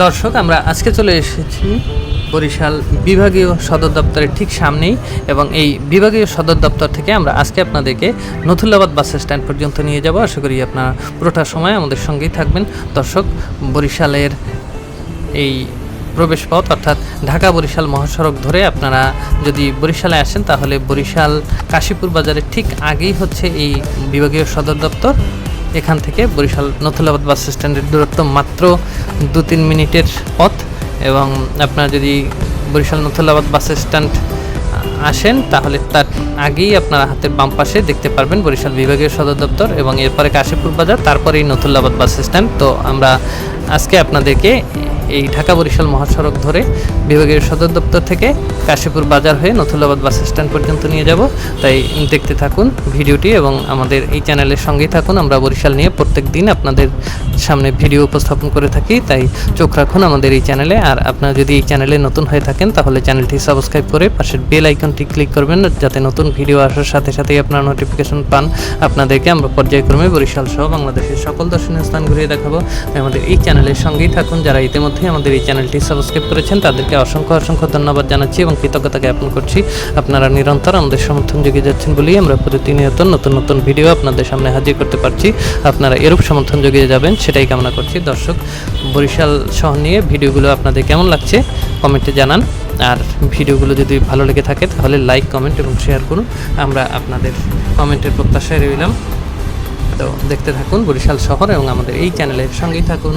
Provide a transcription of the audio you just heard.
দর্শক, আমরা আজকে চলে এসেছি বরিশাল বিভাগীয় সদর দপ্তরের ঠিক সামনেই এবং এই বিভাগীয় সদর দপ্তর থেকে আমরা আজকে আপনাদেরকে নথুল্লাবাদ বাস স্ট্যান্ড পর্যন্ত নিয়ে যাব। আশা করি আপনারা পুরোটা সময় আমাদের সঙ্গেই থাকবেন। দর্শক, বরিশালের এই প্রবেশ পথ অর্থাৎ ঢাকা বরিশাল মহাসড়ক ধরে আপনারা যদি বরিশালে আসেন, তাহলে বরিশাল কাশীপুর বাজারের ঠিক আগেই হচ্ছে এই বিভাগীয় সদর দপ্তর। এখান থেকে বরিশাল নথুলাবাদ বাস স্ট্যান্ডের দূরত্ব মাত্র দু তিন মিনিটের পথ এবং আপনার যদি বরিশাল নথুলাবাদ বাস স্ট্যান্ড আসেন, তাহলে তার আগেই আপনারা হাতের বাম পাশে দেখতে পারবেন বরিশাল বিভাগীয় সদর দপ্তর এবং এরপরে কাশীপুর বাজার, তারপরে তারপরেই নথুল্লাবাদ বাস স্ট্যান্ড তো আমরা আজকে আপনাদেরকে এই ঢাকা বরিশাল মহাসড়ক ধরে বিভাগীয় সদর দপ্তর থেকে কাশীপুর বাজার হয়ে নথুল্লাবাদ বাস স্ট্যান্ড পর্যন্ত নিয়ে যাব। তাই দেখতে থাকুন ভিডিওটি এবং আমাদের এই চ্যানেলের সঙ্গেই থাকুন। আমরা বরিশাল নিয়ে প্রত্যেক দিন আপনাদের সামনে ভিডিও উপস্থাপন করে থাকি, তাই চোখ রাখুন আমাদের এই চ্যানেলে আর আপনারা যদি এই চ্যানেলে নতুন হয়ে থাকেন, তাহলে চ্যানেলটি সাবস্ক্রাইব করে পাশের বেল আইকনটি ক্লিক করবেন, যাতে নতুন ভিডিও আসার সাথে সাথেই আপনারা নোটিফিকেশন পান। আপনাদেরকে আমরা পর্যায়ক্রমে বরিশাল সহ বাংলাদেশের সকল দর্শনীয় স্থান ঘুরিয়ে দেখাবো। আমাদের এই চ্যানেলের সঙ্গেই থাকুন। যারা ইতিমধ্যে আমাদের এই চ্যানেলটি সাবস্ক্রাইব করেছেন, তাদেরকে অসংখ্য অসংখ্য ধন্যবাদ জানাচ্ছি এবং কৃতজ্ঞতা জ্ঞাপন করছি। আপনারা নিরন্তর আমাদের সমর্থন যোগিয়ে যাচ্ছেন বলেই আমরা প্রতিনিয়ত নতুন নতুন ভিডিও আপনাদের সামনে হাজির করতে পারছি। আপনারা এরূপ সমর্থন যোগিয়ে যাবেন, সেটাই কামনা করছি। দর্শক, বরিশাল শহর নিয়ে ভিডিওগুলো আপনাদের কেমন লাগছে? কমেন্টে জানান। আর ভিডিওগুলো যদি ভালো লেগে থাকে, তাহলে লাইক কমেন্ট এবং শেয়ার করুন। আমরা আপনাদের কমেন্টের প্রত্যাশায় রইলাম। তো দেখতে থাকুন বরিশাল শহর এবং আমাদের এই চ্যানেলের সঙ্গেই থাকুন।